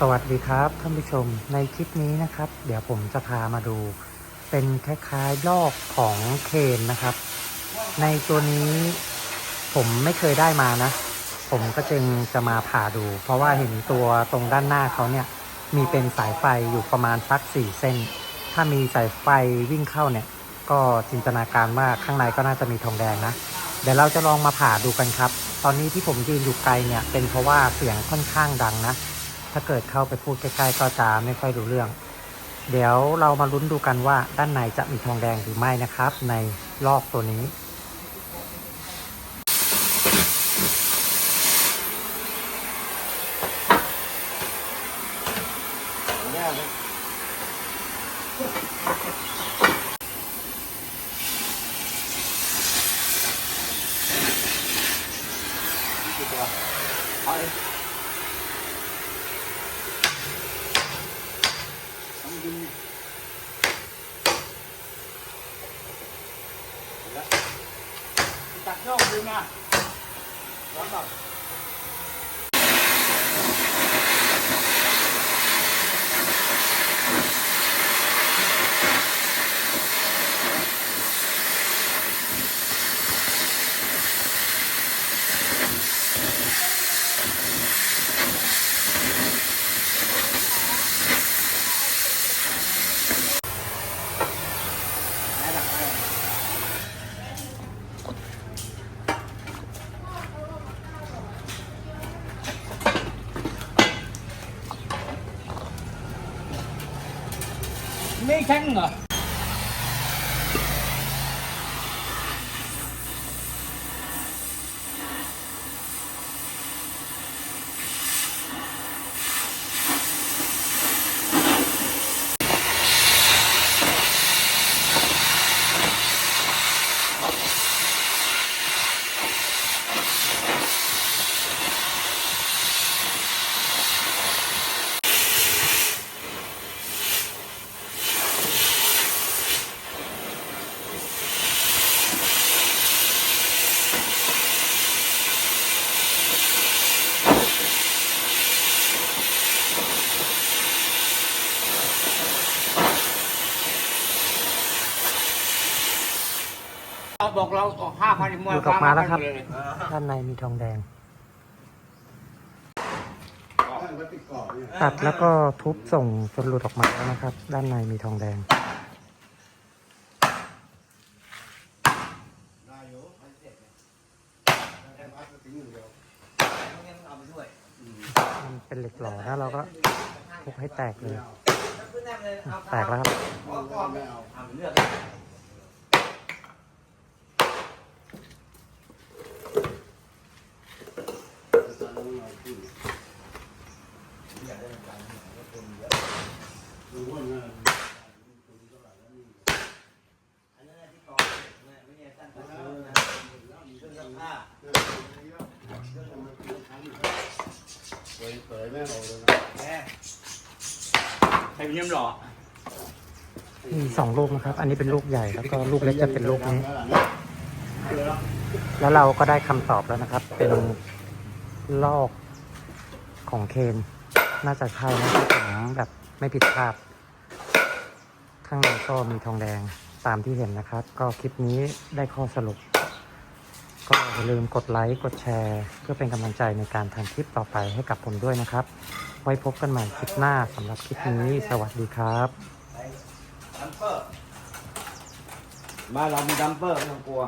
สวัสดีครับท่านผู้ชมในคลิปนี้นะครับ เดี๋ยวผมจะพามาดู เป็นคล้ายๆลอกของเคนนะครับ ในตัวนี้ผมไม่เคยได้มานะ ผมก็จึงจะมาผ่าดู เพราะว่าเห็นตัวตรงด้านหน้าเขาเนี่ย มีเป็นสายไฟอยู่ประมาณสักสี่เส้น ถ้ามีสายไฟวิ่งเข้าเนี่ย ก็จินตนาการว่าข้างในก็น่าจะมีทองแดงนะเดี๋ยวเราจะลองมาผ่าดูกันครับ ตอนนี้ที่ผมยืนอยู่ไกลเนี่ยเป็นเพราะว่าเสียงค่อนข้างดังนะ ถ้าเกิดเข้าไปพูดใกล้ๆก็จะไม่ค่อยรู้เรื่อง เดี๋ยวเรามาลุ้นดูกันว่าด้านในจะมีทองแดงหรือไม่นะครับ ในรอบตัวนี้ตัดโยกดึ งอะร้อ นแบบ เหรอเราบอกเราออกห้าพันมหลุดออกมาแล้วครับ ด้านในมีทองแดง ตัดแล้วก็ทุบส่งจนหลุดออกมาแล้วนะครับ ด้านในมีทองแดงมันเป็นเหล็กหล่อแล้วเราก็ทุบให้แตกเลย แตกแล้วครับ ใครเป็นยิ้มหล่อมีสองลูกนะครับ อันนี้เป็นลูกใหญ่แล้วก็ลูกเล็กจะเป็นลูกนี้ แล้วเราก็ได้คำตอบแล้วนะครับ เป็นลอกของเคน น่าจะใช่นะที่ผมแบบไม่ผิดพลาด ข้างในก็มีทองแดงตามที่เห็นนะครับ ก็คลิปนี้ได้ข้อสรุป ก็อย่าลืมกดไลค์กดแชร์ เพื่อเป็นกำลังใจในการทำคลิปต่อไปให้กับผมด้วยนะครับ ไว้พบกันใหม่คลิปหน้าสำหรับคลิปนี้ สวัสดีครับ ดัมเปอร์บ้านเรามีดัมเปอร์ไม่ต้องกลัว